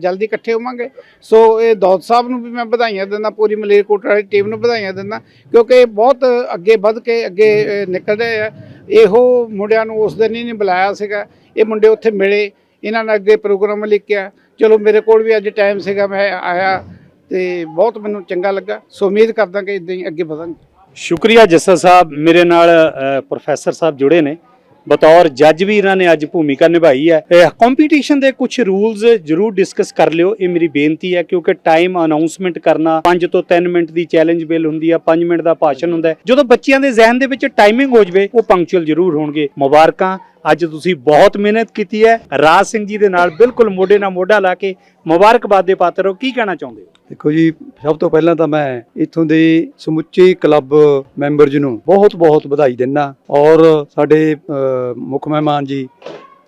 ਜਲਦੀ ਇਕੱਠੇ ਹੋਵਾਂਗੇ। ਸੋ ਇਹ ਦੌਦ ਸਾਹਿਬ ਨੂੰ ਵੀ ਮੈਂ ਵਧਾਈਆਂ ਦਿੰਦਾ, ਪੂਰੀ ਮਲੇਰਕੋਟਲਾ ਵਾਲੀ ਟੀਮ ਨੂੰ ਵਧਾਈਆਂ ਦਿੰਦਾ, ਕਿਉਂਕਿ ਬਹੁਤ ਅੱਗੇ ਵੱਧ ਕੇ ਅੱਗੇ ਨਿਕਲ ਰਹੇ ਆ। ਇਹੋ ਮੁੰਡਿਆਂ ਨੂੰ ਉਸ ਦਿਨ ਹੀ ਨਹੀਂ ਬੁਲਾਇਆ ਸੀਗਾ। ਇਹ ਮੁੰਡੇ ਉੱਥੇ ਮਿਲੇ, ਇਹਨਾਂ ਨੇ ਅੱਗੇ ਪ੍ਰੋਗਰਾਮ ਲਿਖਿਆ। ਚਲੋ ਮੇਰੇ ਕੋਲ ਵੀ ਅੱਜ ਟਾਈਮ ਸੀਗਾ, ਮੈਂ ਆਇਆ ਤੇ ਬਹੁਤ ਮੈਨੂੰ ਚੰਗਾ ਲੱਗਾ। ਸੋ ਉਮੀਦ ਕਰਦਾ ਕਿ ਇਦਾਂ ਹੀ ਅੱਗੇ ਵਧਣ ਸ਼ੁਕਰੀਆ ਜੱਸਾ ਸਾਹਿਬ, ਮੇਰੇ ਨਾਲ ਪ੍ਰੋਫੈਸਰ ਸਾਹਿਬ ਜੁੜੇ ਨੇ। ਬਤੌਰ ਜੱਜ ਵੀ ਇਹਨਾਂ ਨੇ ਅੱਜ ਭੂਮਿਕਾ ਨਿਭਾਈ ਹੈ। ਕੰਪੀਟੀਸ਼ਨ ਦੇ ਕੁਝ ਰੂਲਸ ਜਰੂਰ ਡਿਸਕਸ ਕਰ ਲਿਓ। ਇਹ ਮੇਰੀ ਬੇਨਤੀ ਹੈ ਕਿਉਂਕਿ ਟਾਈਮ ਅਨਾਉਂਸਮੈਂਟ ਕਰਨਾ 5 ਤੋਂ 3 ਮਿੰਟ ਦੀ ਚੈਲੰਜ ਬਿਲ ਹੁੰਦੀ ਹੈ 5 ਮਿੰਟ ਦਾ ਭਾਸ਼ਣ ਹੁੰਦਾ ਜਦੋਂ ਬੱਚਿਆਂ ਦੇ ਜ਼ਿਹਨ ਦੇ ਵਿੱਚ ਟਾਈਮਿੰਗ ਹੋ ਜਵੇ, ਉਹ ਪੰਕਚੁਅਲ ਜਰੂਰ ਹੋਣਗੇ। ਮੁਬਾਰਕਾਂ। ਅੱਜ ਤੁਸੀਂ ਬਹੁਤ ਮਿਹਨਤ ਕੀਤੀ ਹੈ। ਰਾਜ ਸਿੰਘ ਜੀ ਦੇ ਨਾਲ ਬਿਲਕੁਲ ਮੋਢੇ ਨਾਲ ਮੋਢਾ ਲਾ ਕੇ ਮੁਬਾਰਕਬਾਦ ਦੇ ਪਾਤਰ ਹੋ। ਕੀ ਕਹਿਣਾ ਚਾਹੁੰਦੇ ਹੋ? ਦੇਖੋ ਜੀ ਸਭ ਤੋਂ ਪਹਿਲਾਂ ਤਾਂ ਮੈਂ ਇੱਥੋਂ ਦੇ ਸਮੁੱਚੇ ਕਲੱਬ ਮੈਂਬਰਜ਼ ਨੂੰ ਬਹੁਤ-ਬਹੁਤ ਵਧਾਈ ਦਿੰਦਾ ਔਰ ਸਾਡੇ ਮੁੱਖ ਮਹਿਮਾਨ ਜੀ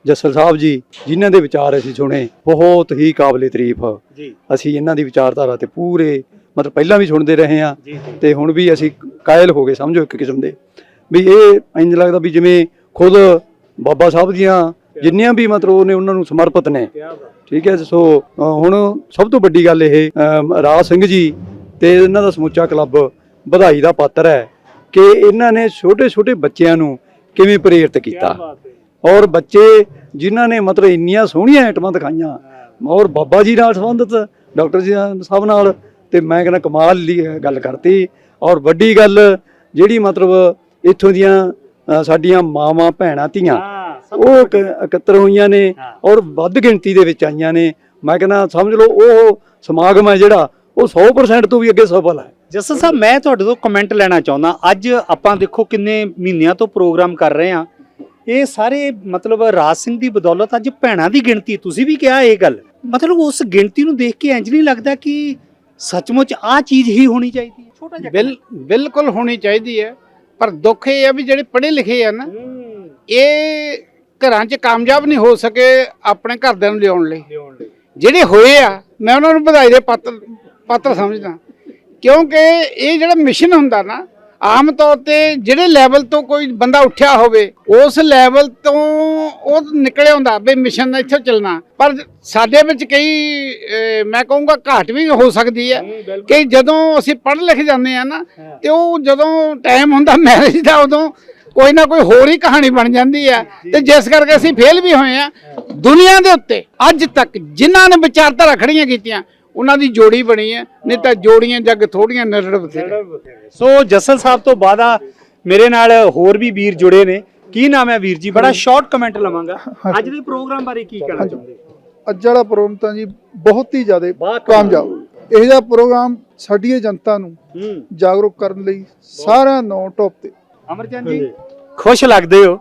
ਜੱਸਲ ਸਾਹਿਬ ਜੀ ਜਿਨ੍ਹਾਂ ਦੇ ਵਿਚਾਰ ਅਸੀਂ ਸੁਣੇ ਬਹੁਤ ਹੀ ਕਾਬਲੇ ਤਾਰੀਫ। ਜੀ। ਅਸੀਂ ਇਹਨਾਂ ਦੀ ਵਿਚਾਰਧਾਰਾ ਤੇ ਪੂਰੇ ਮਤਲਬ ਪਹਿਲਾਂ ਵੀ ਸੁਣਦੇ ਰਹੇ ਹਾਂ। ਜੀ। ਤੇ ਹੁਣ ਵੀ ਅਸੀਂ ਕਾਇਲ ਹੋ ਗਏ ਸਮਝੋ ਇੱਕ ਕਿਸਮ ਦੇ। ਵੀ ਇਹ ਇੰਜ ਲੱਗਦਾ ਵੀ ਜਿਵੇਂ ਖੁਦ ਬਾਬਾ ਸਾਹਿਬ ਦੀਆਂ ਜਿੰਨੀਆਂ ਵੀ ਮਤਲਬ ਉਹਨੇ ਉਹਨਾਂ ਨੂੰ ਸਮਰਪਿਤ ਨੇ। ਠੀਕ ਹੈ ਸੋ ਹੁਣ ਸਭ ਤੋਂ ਵੱਡੀ ਗੱਲ ਇਹ ਰਾਜ ਸਿੰਘ ਜੀ ਤੇ ਇਹਨਾਂ ਦਾ ਸਮੁੱਚਾ ਕਲੱਬ ਵਧਾਈ ਦਾ ਪਾਤਰ ਹੈ ਕਿ ਇਹਨਾਂ ਨੇ ਛੋਟੇ ਛੋਟੇ ਬੱਚਿਆਂ ਨੂੰ ਕਿਵੇਂ ਪ੍ਰੇਰਿਤ ਕੀਤਾ। ਔਰ ਬੱਚੇ ਜਿਨ੍ਹਾਂ ਨੇ ਮਤਲਬ ਇੰਨੀਆਂ ਸੋਹਣੀਆਂ ਆਈਟਮਾਂ ਦਿਖਾਈਆਂ ਔਰ ਬਾਬਾ ਜੀ ਨਾਲ ਸੰਬੰਧਿਤ ਡਾਕਟਰ ਜੀ ਸਾਹਿਬ ਨਾਲ ਤੇ ਮੈਂ ਕਹਿੰਦਾ ਕਮਾਲ ਦੀ ਗੱਲ ਕਰਤੀ। ਔਰ ਵੱਡੀ ਗੱਲ ਜਿਹੜੀ ਮਤਲਬ ਇੱਥੋਂ ਦੀਆਂ ਸਾਡੀਆਂ ਮਾਵਾਂ ਭੈਣਾਂ ਧੀਆਂ ਉਹ ਇਕ- ਇਕੱਤਰ ਹੋਈਆਂ ਨੇ ਔਰ ਵੱਧ ਗਿਣਤੀ ਦੇ ਵਿੱਚ ਆਈਆਂ ਨੇ। ਮੈਂ ਕਹਿੰਦਾ ਸਮਝ ਲਓ ਉਹ ਸਮਾਗਮ ਹੈ ਜਿਹੜਾ ਉਹ 100% ਤੋਂ ਵੀ ਅੱਗੇ ਸਫਲ ਹੈ। ਜੱਸਾ ਸਾਹਿਬ ਮੈਂ ਤੁਹਾਡੇ ਤੋਂ ਕਮੈਂਟ ਲੈਣਾ ਚਾਹੁੰਦਾ ਅੱਜ ਆਪਾਂ ਦੇਖੋ ਕਿੰਨੇ ਮਹੀਨਿਆਂ ਤੋਂ ਪ੍ਰੋਗਰਾਮ ਕਰ ਰਹੇ ਆ ਇਹ ਸਾਰੇ ਮਤਲਬ ਰਾਜ ਸਿੰਘ ਦੀ ਬਦੌਲਤ ਅੱਜ ਭੈਣਾਂ ਦੀ ਗਿਣਤੀ ਤੁਸੀਂ ਵੀ ਕਿਹਾ ਇਹ ਗੱਲ। ਮਤਲਬ ਉਸ ਗਿਣਤੀ ਨੂੰ ਦੇਖ ਕੇ ਇੰਜ ਨਹੀਂ ਲੱਗਦਾ ਕਿ ਸੱਚਮੁੱਚ ਆਹ ਚੀਜ਼ ਹੀ ਹੋਣੀ ਚਾਹੀਦੀ ਹੈ ਛੋਟਾ ਜਿਹਾ। ਬਿਲ ਬਿਲਕੁਲ ਹੋਣੀ ਚਾਹੀਦੀ ਹੈ। ਪਰ ਦੁੱਖ ਇਹ ਆ ਵੀ ਜਿਹੜੇ ਪੜ੍ਹੇ ਲਿਖੇ ਆ ਨਾ ਇਹ ਘਰਾਂ 'ਚ ਕਾਮਯਾਬ ਨਹੀਂ ਹੋ ਸਕੇ ਆਪਣੇ ਘਰਦਿਆਂ ਨੂੰ ਲਿਆਉਣ ਲਈ। ਜਿਹੜੇ ਹੋਏ ਆ ਮੈਂ ਉਹਨਾਂ ਨੂੰ ਵਧਾਈ ਦੇ ਪਾਤਰ ਪਾਤਰ ਸਮਝਦਾ। ਕਿਉਂਕਿ ਇਹ ਜਿਹੜਾ ਮਿਸ਼ਨ ਹੁੰਦਾ ਨਾ ਆਮ ਤੌਰ ਤੇ ਜਿਹੜੇ ਲੈਵਲ ਤੋਂ ਕੋਈ ਬੰਦਾ ਉੱਠਿਆ ਹੋਵੇ ਉਸ ਲੈਵਲ ਤੋਂ ਉਹ ਨਿਕਲਿਆ ਹੁੰਦਾ ਵੀ ਮਿਸ਼ਨ ਇੱਥੇ ਚੱਲਣਾ। ਪਰ ਸਾਡੇ ਵਿੱਚ ਕਈ ਮੈਂ ਕਹੂੰਗਾ ਘਾਟ ਵੀ ਹੋ ਸਕਦੀ ਹੈ ਕਿ ਜਦੋਂ ਅਸੀਂ ਪੜ੍ਹ ਲਿਖ ਜਾਂਦੇ ਆ ਨਾ ਤੇ ਉਹ ਜਦੋਂ ਟਾਈਮ ਹੁੰਦਾ ਮੈਰਿਜ ਦਾ ਉਦੋਂ ਕੋਈ ਨਾ ਕੋਈ ਹੋਰ ਹੀ ਕਹਾਣੀ ਬਣ ਜਾਂਦੀ ਹੈ। ਤੇ ਜਿਸ ਕਰਕੇ ਅਸੀਂ ਫੇਲ ਵੀ ਹੋਏ ਆ ਦੁਨੀਆ ਦੇ ਉੱਤੇ ਅੱਜ ਤੱਕ ਜਿਨ੍ਹਾਂ ਨੇ ਵਿਚਾਰਧਾਰਾ ਖੜੀਆਂ ਕੀਤੀਆਂ ਉਹਨਾਂ ਦੀ ਜੋੜੀ ਬਣੀ ਹੈ ਨਹੀਂ ਤਾਂ ਜੋੜੀਆਂ ਜੱਗ ਥੋੜੀਆਂ ਨਰੜ ਬਥੇਰੇ। ਸੋ ਜਸਲ ਸਾਹਿਬ ਤੋਂ ਬਾਅਦ ਆ ਮੇਰੇ ਨਾਲ ਹੋਰ ਵੀ ਵੀਰ ਜੁੜੇ ਨੇ। ਕੀ ਨਾਮ ਹੈ ਵੀਰ ਜੀ? ਬੜਾ ਸ਼ਾਰਟ ਕਮੈਂਟ ਲਵਾਂਗਾ। ਅੱਜ ਦੇ ਪ੍ਰੋਗਰਾਮ ਬਾਰੇ ਕੀ ਕਹਿਣਾ ਚਾਹੁੰਦੇ? ਅੱਜ ਵਾਲਾ ਪ੍ਰੋਗਰਾਮ ਤਾਂ ਜੀ ਬਹੁਤ ਹੀ ਜ਼ਿਆਦਾ ਕਾਮਯਾਬ। ਇਹ ਜਿਹਾ ਪ੍ਰੋਗਰਾਮ ਸਾਡੀ ਜਨਤਾ ਨੂੰ ਜਾਗਰੂਕ ਕਰਨ ਲਈ ਸਾਰਿਆਂ ਨੂੰ ਟੌਪ ਤੇ। ਅਮਰਚੰਦ ਜੀ ਖੁਸ਼ ਲੱਗਦੇ ਹੋ?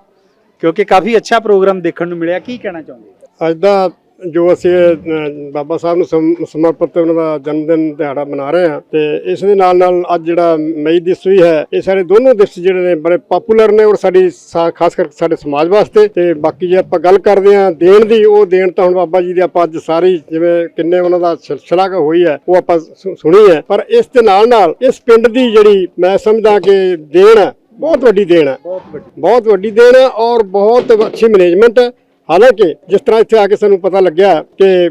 ਕਿਉਂਕਿ ਕਾਫੀ ਅੱਛਾ ਪ੍ਰੋਗਰਾਮ ਦੇਖਣ ਨੂੰ ਮਿਲਿਆ। ਕੀ ਕਹਿਣਾ ਚਾਹੁੰਦੇ? ਅੱਜ ਦਾ ਜੋ ਅਸੀਂ ਅ, ਬਾਬਾ ਸਾਹਿਬ ਨੂੰ ਸਮ- ਸਮਰਪਿਤ ਉਹਨਾਂ ਦਾ ਜਨਮ ਦਿਨ ਦਿਹਾੜਾ ਮਨਾ ਰਹੇ ਹਾਂ ਤੇ ਇਸ ਦੇ ਨਾਲ ਨਾਲ ਅੱਜ ਜਿਹੜਾ ਮਈ ਦਿਵਸ ਵੀ ਹੈ ਇਹ ਸਾਰੇ ਦੋਨੋਂ ਦਿਵਸ ਜਿਹੜੇ ਨੇ ਬੜੇ ਪਪੂਲਰ ਨੇ ਔਰ ਸਾਡੀ ਸਾ- ਖਾਸ ਕਰਕੇ ਸਾਡੇ ਸਮਾਜ ਵਾਸਤੇ ਤੇ ਬਾਕੀ ਜੇ ਆਪਾਂ ਗੱਲ ਕਰਦੇ ਹਾਂ ਦੇਣ ਦੀ ਉਹ ਦੇਣ ਤਾਂ ਹੁਣ ਬਾਬਾ ਜੀ ਦੀ ਆਪਾਂ ਅੱਜ ਸਾਰੀ ਜਿਵੇਂ ਕਿੰਨੇ ਉਹਨਾਂ ਦਾ ਸ਼- ਸ਼ਲਾਘਾ ਹੋਈ ਹੈ ਉਹ ਆਪਾਂ ਸੁ- ਸੁਣੀ ਹੈ। ਪਰ ਇਸ ਦੇ ਨਾਲ ਨਾਲ ਇਸ ਪਿੰਡ ਦੀ ਜਿਹੜੀ ਮੈਂ ਸਮਝਦਾ ਕਿ ਦੇਣ ਹੈ ਬਹੁਤ ਵੱਡੀ ਦੇਣ ਹੈ। ਬਹੁਤ ਵੱਡੀ। ਦੇਣ ਹੈ ਔਰ ਬਹੁਤ ਅੱਛੀ ਮੈਨੇਜਮੈਂਟ ਹੈ। ਹਾਲਾਂਕਿ ਜਿਸ ਤਰ੍ਹਾਂ ਇੱਥੇ ਆ ਕੇ ਸਾਨੂੰ ਪਤਾ ਲੱਗਿਆ ਕਿ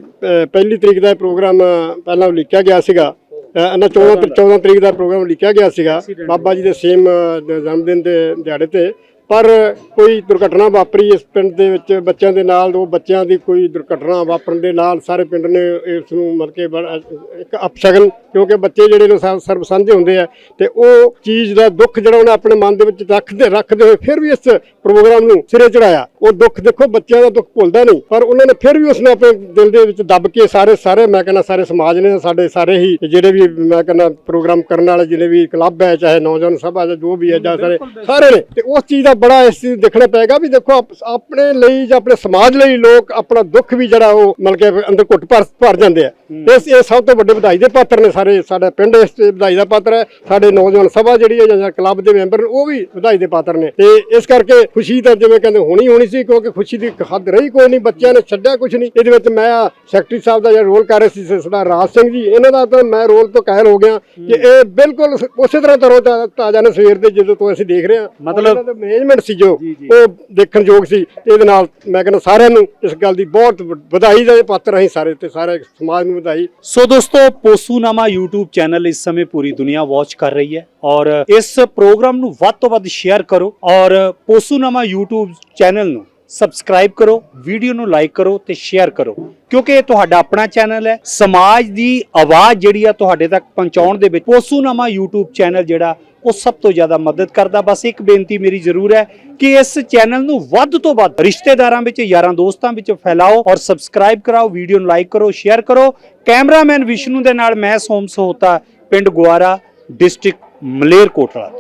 ਪਹਿਲੀ ਤਰੀਕ ਦਾ ਇਹ ਪ੍ਰੋਗਰਾਮ ਅ, ਪਹਿਲਾਂ ਲਿਖਿਆ ਗਿਆ ਸੀਗਾ। ਇਹਨਾਂ ਨਾ 14 14 ਤਰੀਕ ਦਾ ਪ੍ਰੋਗਰਾਮ ਲਿਖਿਆ ਗਿਆ ਸੀਗਾ। ਬਾਬਾ ਜੀ ਦੇ ਸੇਮ ਜਨਮ ਦਿਨ ਦੇ ਦਿਹਾੜੇ ਤੇ। ਪਰ ਕੋਈ ਦੁਰਘਟਨਾ ਵਾਪਰੀ ਇਸ ਪਿੰਡ ਦੇ ਵਿੱਚ ਬੱਚਿਆਂ ਦੇ ਨਾਲ ਉਹ ਬੱਚਿਆਂ ਦੀ ਕੋਈ ਦੁਰਘਟਨਾ ਵਾਪਰਨ ਦੇ ਨਾਲ ਸਾਰੇ ਪਿੰਡ ਨੇ ਇਸ ਨੂੰ ਮਤਲਬ ਕਿ ਬੜਾ ਇੱਕ ਅਪਸ਼ਗਨ ਕਿਉਂਕਿ ਬੱਚੇ ਜਿਹੜੇ ਨੇ ਸਭ ਸਰਬ ਸਾਂਝੇ ਹੁੰਦੇ ਆ ਤੇ ਉਹ ਚੀਜ਼ ਦਾ ਦੁੱਖ ਜਿਹੜਾ ਉਹਨੇ ਆਪਣੇ ਮਨ ਦੇ ਵਿੱਚ ਰੱਖਦੇ ਰੱਖਦੇ ਹੋਏ ਫਿਰ ਵੀ ਇਸ ਪ੍ਰੋਗਰਾਮ ਨੂੰ ਸਿਰੇ ਚੜਾਇਆ ਉਹ ਦੁੱਖ ਦੇਖੋ ਬੱਚਿਆਂ ਦਾ ਦੁੱਖ ਭੁੱਲਦਾ ਨਹੀਂ। ਪਰ ਉਹਨਾਂ ਨੇ ਫਿਰ ਵੀ ਉਸ ਨੂੰ ਆਪਣੇ ਦਿਲ ਦੇ ਵਿੱਚ ਦੱਬ ਕੇ ਸਾਰੇ ਸਾਰੇ ਮੈਂ ਕਹਿੰਦਾ ਸਾਰੇ ਸਮਾਜ ਨੇ ਸਾਡੇ ਸਾਰੇ ਹੀ ਜਿਹੜੇ ਵੀ ਮੈਂ ਕਹਿੰਦਾ ਪ੍ਰੋਗਰਾਮ ਕਰਨ ਵਾਲੇ ਜਿਹੜੇ ਵੀ ਕਲੱਬ ਹੈ ਚਾਹੇ ਨੌਜਵਾਨ ਸਭਾ ਜਾਂ ਜੋ ਵੀ ਹੈ ਜਾਂ ਸਾਰੇ ਸਾਰੇ ਨੇ। ਤੇ ਉਸ ਚੀਜ਼ ਦਾ ਬੜਾ ਇਸ ਚੀਜ਼ ਦੇਖਣਾ ਪਏਗਾ ਵੀ ਦੇਖੋ ਆਪ- ਆਪਣੇ ਲਈ ਜਾਂ ਆਪਣੇ ਸਮਾਜ ਲਈ ਲੋਕ ਆਪਣਾ ਦੁੱਖ ਵੀ ਜਿਹੜਾ ਉਹ ਮਤਲਬ ਕਿ ਅੰਦਰ ਘੁੱਟ ਭਰ ਭਰ ਜਾਂਦੇ ਆ। ਇਸ ਇਹ ਸਭ ਤੋਂ ਵੱਡੇ ਵਧਾਈ ਦੇ ਪਾਤਰ ਨੇ ਸਾਰੇ ਸਾਡਾ ਪਿੰਡ ਇਸ ਤੇ ਵਧਾਈ ਦਾ ਪਾਤਰ ਹੈ। ਸਾਡੇ ਨੌਜਵਾਨ ਸਭਾ ਜਿਹੜੀ ਹੈ ਜਾਂ ਕਲੱਬ ਦੇ ਮੈਂਬਰ ਉਹ ਵੀ ਵਧਾਈ ਦੇ ਪਾਤਰ ਨੇ। ਤੇ ਇਸ ਕਰਕੇ ਖੁਸ਼ੀ ਤਾਂ ਜਿਵੇਂ ਕਹਿੰਦੇ ਹੋਣੀ ਹੋਣੀ ਸੀ ਕਿਉਂਕਿ ਖੁਸ਼ੀ ਦੀ ਹੱਦ ਰਹੀ ਕੋਈ ਨਹੀਂ ਬੱਚਿਆਂ ਨੇ ਛੱਡਿਆ ਕੁਝ ਨਹੀਂ। ਇਹਦੇ ਵਿੱਚ ਮੈਂ ਸੈਕਟਰੀ ਸਾਹਿਬ ਦਾ ਜਿਹੜਾ ਰੋਲ ਕਰ ਰਹੇ ਸੀ ਸਰਦਾਰ ਰਾਜ ਸਿੰਘ ਜੀ ਇਹਨਾਂ ਦਾ ਤਾਂ ਮੈਂ ਰੋਲ ਤੋਂ ਕਾਇਲ ਹੋ ਗਿਆ ਕਿ ਇਹ ਬਿਲਕੁਲ ਉਸੇ ਤਰ੍ਹਾਂ ਤਰੋ ਤਾਜ਼ਾ ਨੇ ਸਵੇਰ ਦੇ ਜਦੋਂ ਤੋਂ ਅਸੀਂ ਦੇਖ ਰਹੇ ਹਾਂ। ਮਤਲਬ- ਮੈਨੇਜਮੈਂਟ ਸੀ ਜੋ ਉਹ ਦੇਖਣ ਯੋਗ ਸੀ ਇਹਦੇ ਨਾਲ ਮੈਂ ਕਹਿੰਦਾ ਸਾਰਿਆਂ ਨੂੰ ਇਸ ਗੱਲ ਦੀ ਬਹੁਤ ਵਧਾਈ ਦੇ ਪਾਤਰ ਅਸੀਂ ਸਾਰੇ ਤੇ ਸਾਰੇ ਸਮਾਜ ਨੂੰ ਵਧਾਈ। ਸੋ ਦੋਸਤੋ ਪੋਸੂਨਾਮਾ YouTube ਚੈਨਲ ਇਸ ਸਮੇਂ ਪੂਰੀ ਦੁਨੀਆ ਵਾਚ ਕਰ ਰਹੀ ਹੈ ਔਰ ਇਸ ਪ੍ਰੋਗਰਾਮ ਨੂੰ ਵੱਧ ਤੋਂ ਵੱਧ ਸ਼ੇਅਰ ਕਰੋ ਔਰ ਪੋਸੂਨਾਮਾ YouTube ਚੈਨਲ ਨੂੰ ਸਬਸਕ੍ਰਾਈਬ ਕਰੋ ਵੀਡੀਓ ਨੂੰ ਲਾਈਕ ਕਰੋ ਤੇ ਸ਼ੇਅਰ ਕਰੋ। ਕਿਉਂਕਿ ਇਹ ਤੁਹਾਡਾ ਆਪਣਾ ਚੈਨਲ ਹੈ। ਸਮਾਜ ਦੀ ਆਵਾਜ਼ ਜਿਹੜੀ ਆ ਤੁਹਾਡੇ ਤੱਕ ਪਹੁੰਚਾਉਣ ਦੇ ਵਿੱਚ ਪੋਸੂਨਾਮਾ YouTube ਚੈਨਲ ਜਿਹੜਾ, ਉਹ ਸਭ ਤੋਂ ਜ਼ਿਆਦਾ ਮਦਦ ਕਰਦਾ। ਬਸ ਇੱਕ ਬੇਨਤੀ ਮੇਰੀ ਜ਼ਰੂਰ ਹੈ ਕਿ ਇਸ ਚੈਨਲ ਨੂੰ ਵੱਧ ਤੋਂ ਵੱਧ ਰਿਸ਼ਤੇਦਾਰਾਂ ਵਿੱਚ, ਯਾਰਾਂ ਦੋਸਤਾਂ ਵਿੱਚ ਫੈਲਾਓ ਔਰ ਸਬਸਕ੍ਰਾਈਬ ਕਰਾਓ ਵੀਡੀਓ ਨੂੰ ਲਾਈਕ ਕਰੋ ਸ਼ੇਅਰ ਕਰੋ। ਕੈਮਰਾਮੈਨ ਵਿਸ਼ਨੂੰ ਦੇ ਨਾਲ ਮੈਂ ਸੋਮ ਸਹੋਤਾ, ਪਿੰਡ ਗੁਆਰਾ ਡਿਸਟ੍ਰਿਕਟ ਮਲੇਰਕੋਟਲਾ